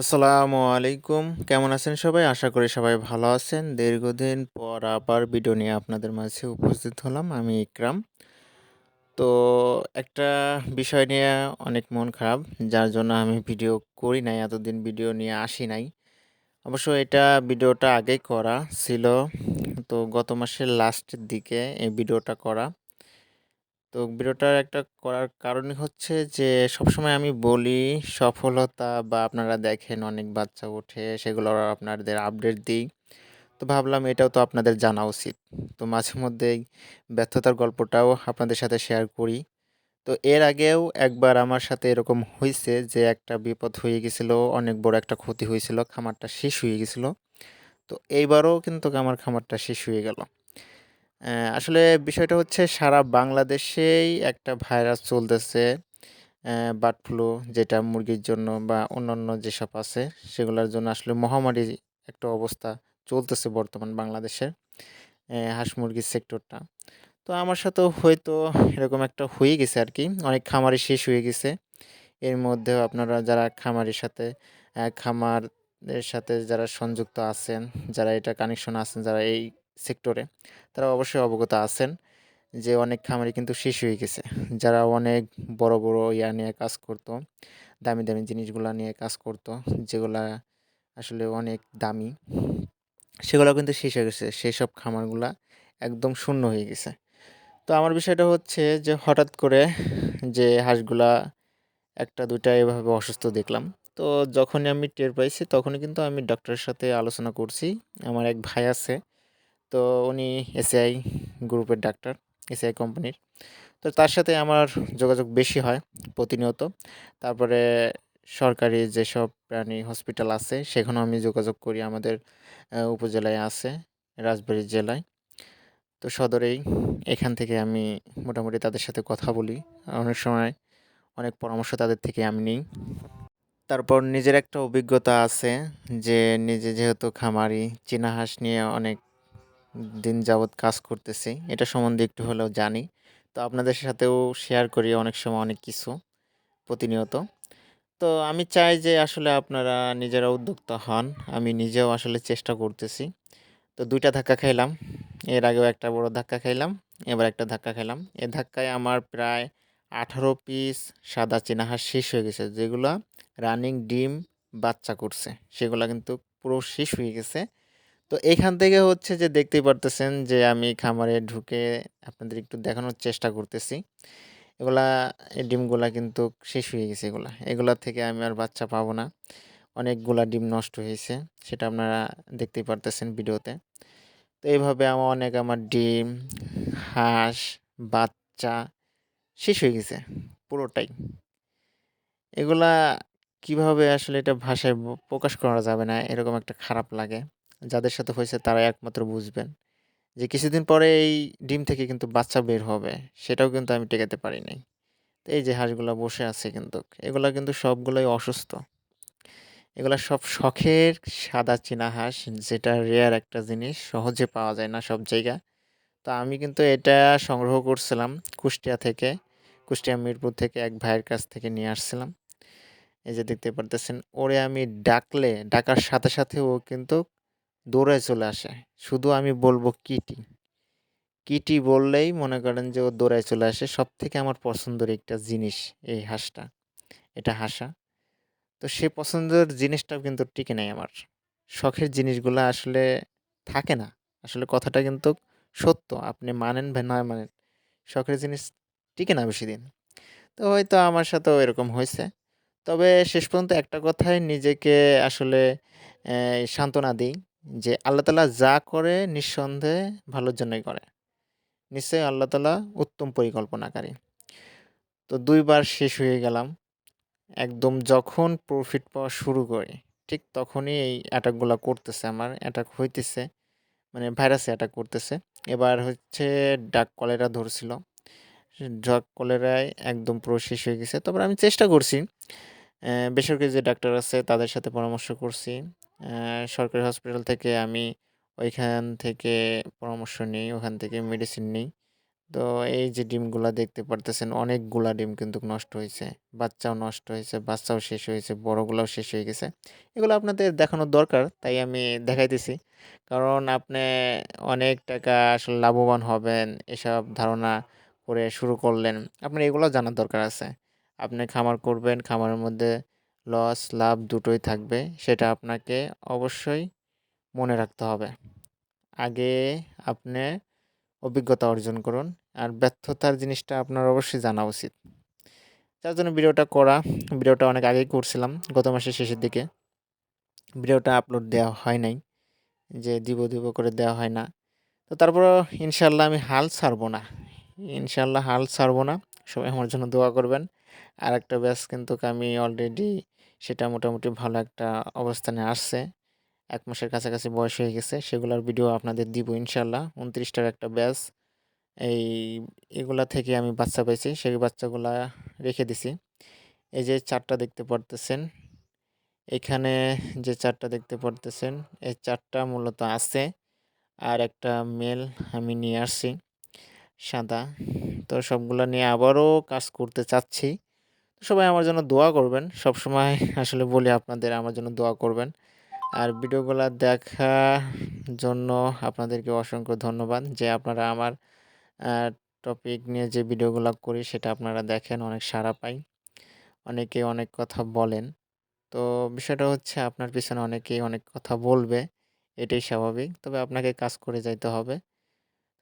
আসসালামু আলাইকুম। কেমন আছেন সবাই? আশা করি সবাই ভালো আছেন। দীর্ঘদিন পর আবার ভিডিও নিয়ে আপনাদের মাঝে উপস্থিত হলাম। আমি ইকরাম। তো একটা বিষয় নিয়ে অনেক মন খারাপ। যার জন্য আমি ভিডিও করি নাই। এতদিন ভিডিও নিয়ে আসি নাই। অবশ্য এটা ভিডিওটা আগেই করা ছিল। তো গত মাসের লাস্টের দিকে এই ভিডিওটা করা। তো ভিডিওটার একটা করার কারণই হচ্ছে যে সবসময় আমি বলি সফলতা বা আপনারা দেখেন অনেক বাচ্চা ওঠে সেগুলোর আপনাদের আপডেট দিই। তো ভাবলাম এটাও তো আপনাদের জানা উচিত। তো মাঝে মধ্যেই ব্যর্থতার গল্পটাও আপনাদের সাথে শেয়ার করি। তো এর আগেও একবার আমার সাথে এরকম হয়েছে যে একটা বিপদ হয়ে গেছিল, অনেক বড় একটা ক্ষতি হয়েছিল, খামারটা শেষ হয়ে গেছিল তো এইবারও কিন্তু আমার খামারটা শেষ হয়ে গেল। আসলে বিষয়টা হচ্ছে সারা বাংলাদেশেই একটা ভাইরাস চলতেছে। বার্ড ফ্লু যেটা মুরগির জন্য বা অন্যান্য যেসব আছে সেগুলোর জন্য আসলে মহামারী একটা অবস্থা চলতেছে বর্তমান বাংলাদেশের হাঁস মুরগির সেক্টরটা। তো আমার সাথেও হয়তো এরকম একটা হয়ে গেছে আর কি অনেক খামারি শেষ হয়ে গেছে। এর মধ্যেও আপনারা যারা খামারের সাথে অ্যা খামারের সাথে যারা সংযুক্ত আছেন, যারা এটা কানেকশন আছেন, যারা এই সেক্টরে তারা অবশ্যই অবগত আছেন যে অনেক খামারি কিন্তু শেষ হয়ে গেছে। যারা অনেক বড়, বড় ইয়া নিয়ে কাজ করত, দামি, দামি জিনিসগুলা নিয়ে কাজ করত, যেগুলা আসলে অনেক দামি, সেগুলো কিন্তু শেষ হয়ে গেছে। সেসব খামারগুলা একদম শূন্য হয়ে গেছে। তো আমার বিষয়টা হচ্ছে যে হঠাৎ করে যে হাঁসগুলা ১ টা ২ টা এভাবে অসুস্থ দেখলাম। তো যখনই আমি টের পাইছি তখনই কিন্তু আমি ডক্টরের সাথে আলোচনা করছি। আমার এক ভাই আছে। তো উনি এসিআই গ্রুপের ডাক্তার, এসিআই কোম্পানির। তো তার সাথে আমার যোগাযোগ বেশি হয় প্রতিনিয়ত। তারপরে সরকারি যেসব প্রাণী হসপিটাল আছে সেখানেও আমি যোগাযোগ করি। আমাদের উপজেলায় আছে, রাজবাড়ী জেলায়। তো সদরেই এখান থেকে আমি মোটামুটি তাদের সাথে কথা বলি। অনেক সময় অনেক পরামর্শ তাদের থেকে আমি নিই। তারপর নিজের একটা অভিজ্ঞতা আছে যে নিজে যেহেতু খামারি, চীনা হাঁস নিয়ে অনেক দিন যাবৎ কাজ করতেছি। এটা সম্বন্ধে একটু হলেও জানি। তো আপনাদের সাথেও শেয়ার করি অনেক সময় অনেক কিছু প্রতিনিয়ত। তো আমি চাই যে আসলে আপনারা নিজেরা উদ্যোক্তা হন। আমি নিজেও আসলে চেষ্টা করতেছি। তো দুইটা ধাক্কা খাইলাম। এর আগেও একটা বড় ধাক্কা খাইলাম। এবার একটা ধাক্কা খেলাম এ ধাক্কায় আমার প্রায় ১৮ পিস সাদা চীনা শেষ হয়ে গেছে। যেগুলা রানিং ডিম বাচ্চা করছে। সেগুলা কিন্তু পুরো শেষ হয়ে গেছে। তো এখান থেকে হচ্ছে যে দেখতেই পারতেছেন যে আমি খামারে ঢুকে আপনাদের একটু দেখানোর চেষ্টা করতেছি। এগুলা এই ডিমগুলা কিন্তু শেষ হয়ে গেছে এগুলা। এগুলা থেকে আমি আর বাচ্চা পাবো না। অনেকগুলা ডিম নষ্ট হয়েছে। সেটা আপনারা দেখতেই পারতেছেন ভিডিওতে। তো এইভাবে আমার অনেক আমার ডিম, হাঁস, বাচ্চা শেষ হয়ে গেছে পুরোটাই। এগুলা কীভাবে আসলে এটা ভাষায় প্রকাশ করা যাবে না। এরকম একটা খারাপ লাগে। যাদের সাথে হয়েছে তারাই একমাত্র বুঝবেন। যে কিছুদিন পরে এই ডিম থেকে কিন্তু বাচ্চা বের হবে। সেটাও কিন্তু আমি টেকাতে পারি নাই। তো এই যে হাঁসগুলো বসে আছে কিন্তু এগুলো কিন্তু সবগুলোই অসুস্থ। এগুলো সব শখের সাদা চীনা হাঁস যেটা রেয়ার একটা জিনিস। সহজে পাওয়া যায় না সব জায়গায়। তো আমি কিন্তু এটা সংগ্রহ করছিলাম কুষ্টিয়া থেকে। কুষ্টিয়া মিরপুর থেকে এক ভাইয়ের কাছ থেকে নিয়ে আসছিলাম। এই যে দেখতে পারতেছেন ওরে আমি ডাকলে ডাকার সাথে, সাথে ও কিন্তু দৌড়ায় চলে আসে। শুধু আমি বলব কিটি। কিটি বললেই মনে করেন যে ও দৌড়ায় চলে আসে। সব থেকে আমার পছন্দের একটা জিনিস এই হাঁসটা। এটা হাসা। তো সে পছন্দের জিনিসটাও কিন্তু টিকে নাই আমার। শখের জিনিসগুলা আসলে থাকে না। আসলে কথাটা কিন্তু সত্য। আপনি মানেন বা না মানেন। শখের জিনিস টিকে না বেশি দিন তো হয়তো আমার সাথেও এরকম হয়েছে তবে শেষ পর্যন্ত একটা কথায় নিজেকে আসলে সান্ত্বনা দেই যে আল্লাহ তাআলা যা করে নিঃসন্দেহে ভালোর জন্যই করে। নিশ্চয়ই আল্লাহ তাআলা উত্তম পরিকল্পনাকারী। তো দুইবার শেষ হয়ে গেলাম। একদম যখন প্রফিট পাওয়া শুরু করি, ঠিক তখনই এই অ্যাটাকগুলা করতেছে আমার। অ্যাটাক হইতেছে। মানে ভাইরাসে অ্যাটাক করতেছে। এবার হচ্ছে ডাক কলেরা ধরছিল। ড্রাগ কলেরায় একদম পুরো শেষ হয়ে গেছে। তারপর আমি চেষ্টা করছি। বেসরকারি যে ডাক্তার আছে তাদের সাথে পরামর্শ করছি। সরকারি হসপিটাল থেকে আমি ওইখান থেকে পরামর্শ নিই, ওখান থেকে মেডিসিন নিই। তো এই যে ডিমগুলা দেখতে পারতেছেন, অনেকগুলা ডিম কিন্তু নষ্ট হয়েছে বাচ্চাও নষ্ট হয়েছে বাচ্চাও শেষ হয়েছে বড়গুলাও শেষ হয়ে গেছে। এগুলো আপনাদের দেখানোর দরকার, তাই আমি দেখাইতেছি। কারণ আপনি অনেক টাকা আসলে লাভবান হবেন, এসব ধারণা করে শুরু করলেন। আপনার এগুলো জানার দরকার আছে। আপনি খামার করবেন, খামারের মধ্যে লস লাভ দুটোই থাকবে, সেটা আপনাকে অবশ্যই মনে রাখতে হবে। আগে আপনি অভিজ্ঞতা অর্জন করুন আর ব্যর্থতার জিনিসটা আপনার অবশ্যই জানা উচিত। যার জন্য ভিডিওটা করা, ভিডিওটা অনেক আগেই করছিলাম, গত মাসের শেষের দিকে। ভিডিওটা আপলোড দেওয়া হয় নাই, যে দিব দিব করে দেওয়া হয় না। তো তারপর ইনশাল্লাহ আমি হাল ছাড়বো না। ইনশাল্লাহ হাল ছাড়বো না। সবাই আমার জন্য দোয়া করবেন। আর একটা ব্যাচ কিন্তু আমি অলরেডি সেটা মোটামুটি ভালো একটা অবস্থানে আসছে। এক মাসের কাছাকাছি বয়স হয়ে গেছে, সেগুলোর ভিডিও আপনাদের দিব ইনশাল্লাহ উনত্রিশটার একটা ব্যাস এই, এগুলা থেকে আমি বাচ্চা পেয়েছি সেই বাচ্চাগুলা রেখে দিছি। এই যে চারটা দেখতে পারতেছেন, এখানে যে চারটা দেখতে পারতেছেন, এই চারটা মূলত আছে। আর একটা মেল আমি নিয়ে আসছি, সাদা। তো সবগুলো নিয়ে আবারও কাজ করতে চাচ্ছি। সবাই আমার জন্য দোয়া করবেন। সব সময় আসলে বলি আপনাদের আমার জন্য দোয়া করবেন। আর ভিডিওগুলো দেখার জন্য আপনাদেরকে অসংখ্য ধন্যবাদ যে আপনারা আমার টপিক নিয়ে যে ভিডিওগুলো করি সেটা আপনারা দেখেন, অনেক সাড়া পাই। অনেকে অনেক কথা বলেন। তো বিষয়টা হচ্ছে আপনার পিছনে অনেকেই অনেক কথা বলবে, এটাই স্বাভাবিক। তবে আপনাকে কাজ করে যাইতে হবে।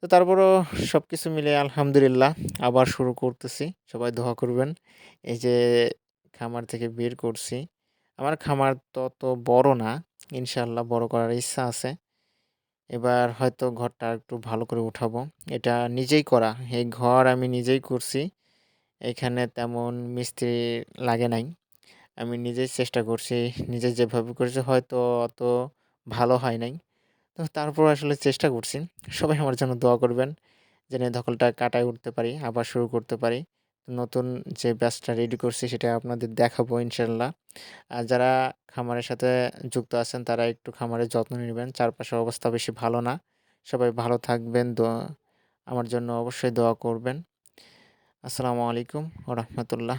তো তারপরও সব কিছু মিলে আলহামদুলিল্লাহ আবার শুরু করতেছি। সবাই দোয়া করবেন। এই যে খামার থেকে বের করছি। আমার খামার তত বড় না ইনশাল্লাহ বড় করার ইচ্ছা আছে। এবার হয়তো ঘরটা একটু ভালো করে উঠাবো। এটা নিজেই করা। এই ঘর আমি নিজেই করছি। এখানে তেমন মিস্ত্রি লাগে নাই। আমি নিজেই চেষ্টা করছি। নিজে যেভাবে করছি হয়তো অত ভালো হয় নাই। তো তারপর আসলে চেষ্টা করছি। সবাই আমার জন্য দোয়া করবেন যেন দখলটা কাটায় উঠতে পারি, আবার শুরু করতে পারি। নতুন যে ব্যাচটা রেডি করছি সেটা আপনাদের দেখাবো ইনশাল্লাহ আর যারা খামারের সাথে যুক্ত আছেন, তারা একটু খামারের যত্ন নেবেন। চারপাশের অবস্থা বেশি ভালো না। সবাই ভালো থাকবেন আমার জন্য অবশ্যই দোয়া করবেন। আসসালামু আলাইকুম ও রহমতুল্লাহ।